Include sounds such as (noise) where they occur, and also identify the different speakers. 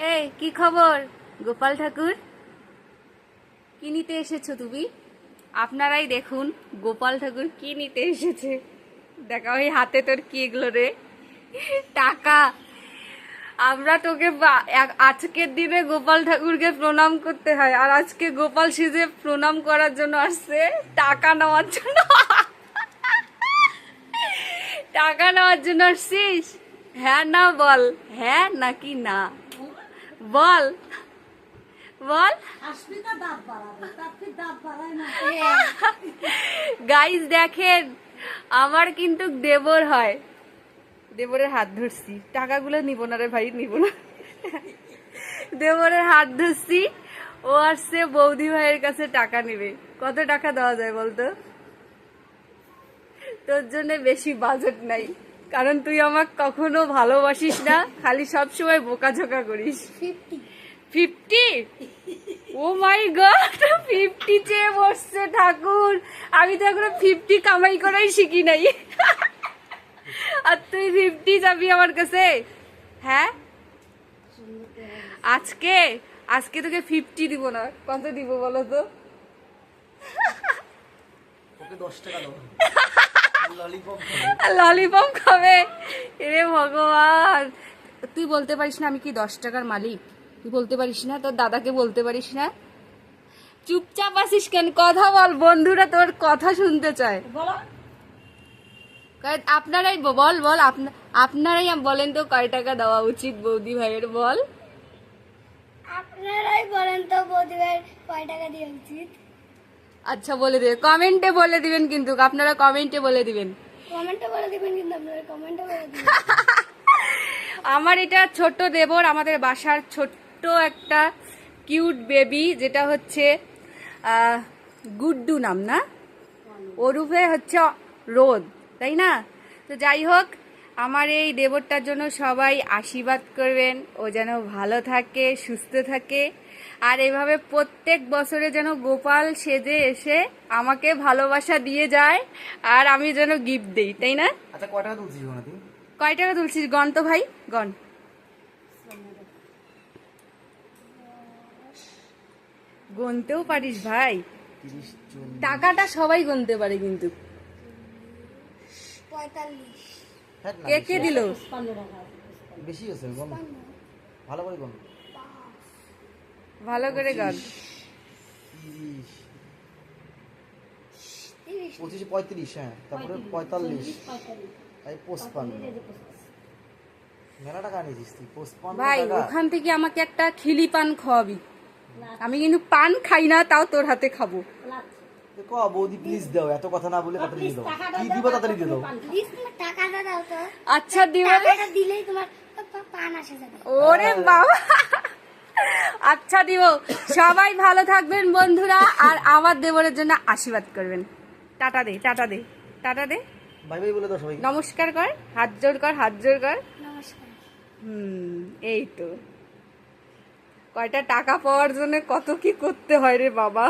Speaker 1: এই কি খবর? গোপাল ঠাকুর? কি নিতে এসেছ তুমি? আপনারাই দেখুন, গোপাল ঠাকুর কি নিতে এসেছে। দেখা, ওই হাতে তোর কি এগুলো রে? টাকা। আমরা তোকে আজকের দিনে গোপাল ঠাকুরকে প্রণাম করতে হয়, আর আজকে গোপাল সিজে প্রণাম করার জন্য আসছে টাকা নেওয়ার জন্য। টাকা নেওয়ার জন্য আসছিস? হ্যাঁ না বল হ্যাঁ নাকি না? বল। বল। গাইজ দেখেন আমার কিন্তু দেবর হয়। দেবরের হাত ধরছি। টাকাগুলো নিব না রে ভাই নিব না। দেবরের হাত ধরছি। ও আসছে বৌদি ভাইয়ের কাছে টাকা নেবে। কত টাকা দেওয়া যায় বলতো? তোর জন্য বেশি বাজেট নাই। কারণ তুই আমাকে কখনো ভালোবাসিস না খালি সবসময় বোকাঝোকা করিস।
Speaker 2: Fifty
Speaker 1: oh my god fifty চেয়ে বসছে ঠাকুর। আমি তো এখনও ফিফটি কামাই করাই শিখি নাই। আর তুই ফিফটি যাবি আমার কাছে? হ্যাঁ? আজকে? আজকে তোকে ফিফটি দিব না। কত দিব বলো তো?
Speaker 3: দশ টাকা দাও ললিপপ
Speaker 1: ললিপপ খাবে। রে ভগবান। তুই বলতে পারিস না আমি কি দশ টাকার মালিক? তুই বলতে পারিস না? তোর দাদাকে বলতে পারিস না? চুপচাপ আসিস কেন? কথা বল বন্ধুরা তোর কথা শুনতে চায়।
Speaker 2: বলো।
Speaker 1: কয়, আপনারাই বল বল আপনা- আপনারাই বলেন তো কয় টাকা দেওয়া উচিত বৌদি ভাইয়ের বল।
Speaker 4: আপনারাই বলেন তো বৌদিভাইয়ের কয় টাকা দেওয়া উচিত?
Speaker 1: আচ্ছা বলে দেবে কমেন্টে বলে দিবেন কিন্তু আপনারা কমেন্টে বলে দিবেন।
Speaker 4: কমেন্টে বলে দিবেন কিন্তু আপনারা কমেন্টে বলে দিবেন। (laughs)
Speaker 1: আমার এটা ছোট্ট দেবর আমাদের বাসার ছোট্ট একটা কিউট বেবি যেটা হচ্ছে গুড্ডু নাম না? ওরুফে হচ্ছে রোদ তাই না? তো যাই হোক আমার এই দেবরটার জন্য সবাই আশীর্বাদ করবেন। ও যেন ভালো থাকে সুস্থ থাকে। আর এভাবে প্রত্যেক বছরে যেন গোপাল সেজে এসে আমাকে ভালোবাসা দিয়ে যায় আর আমি যেন গিফট দিই তাই না?
Speaker 3: আচ্ছা কয় টাকা তুলছিস
Speaker 1: কয় টাকা তুলছিস? গন তো ভাই গন গুনতেও পারিস ভাই। টাকাটা সবাই গুনতে পারে কিন্তু।
Speaker 4: পঁয়তাল্লিশ।
Speaker 1: কে কে দিল?
Speaker 3: বেশি আছে গম ভালো করে গম
Speaker 1: ভালো করে
Speaker 3: পঁচিশ। পঁয়ত্রিশ হ্যাঁ তারপরে পঁয়তাল্লিশ। তাই পঁচপান্ন। মেলা টাকা নিয়েছিস তুই? পঁচপান্ন
Speaker 1: ভাই ওখান থেকে আমাকে একটা খিলি পান খাওয়াবি। আমি কিন্তু পান খাই না তাও তোর হাতে খাব।
Speaker 3: ক বৌদি প্লিজ দাও এত কথা না বলে কথা দিয়ে দাও। কি দিব তাড়াতাড়ি দিয়ে দাও
Speaker 4: প্লিজ টাকাটা দাও তো।
Speaker 1: আচ্ছা দিব।
Speaker 4: টাকাটা দিলেই তোমার পান আসে যাবে।
Speaker 1: ওরে বাবা। আচ্ছা দিব সবাই ভালো থাকবেন বন্ধুরা আর আমার দেবরের জন্য আশীর্বাদ করবেন। টাটা দে টাটা দে টাটা দে।
Speaker 3: ভাই ভাই বলে দাও সবাই
Speaker 1: নমস্কার কর হাত জোর কর হাত জোর কর।
Speaker 4: নমস্কার।
Speaker 1: হুম এই তো। কয়টা টাকা পাওয়ার জন্য কত কি করতে হয় রে বাবা।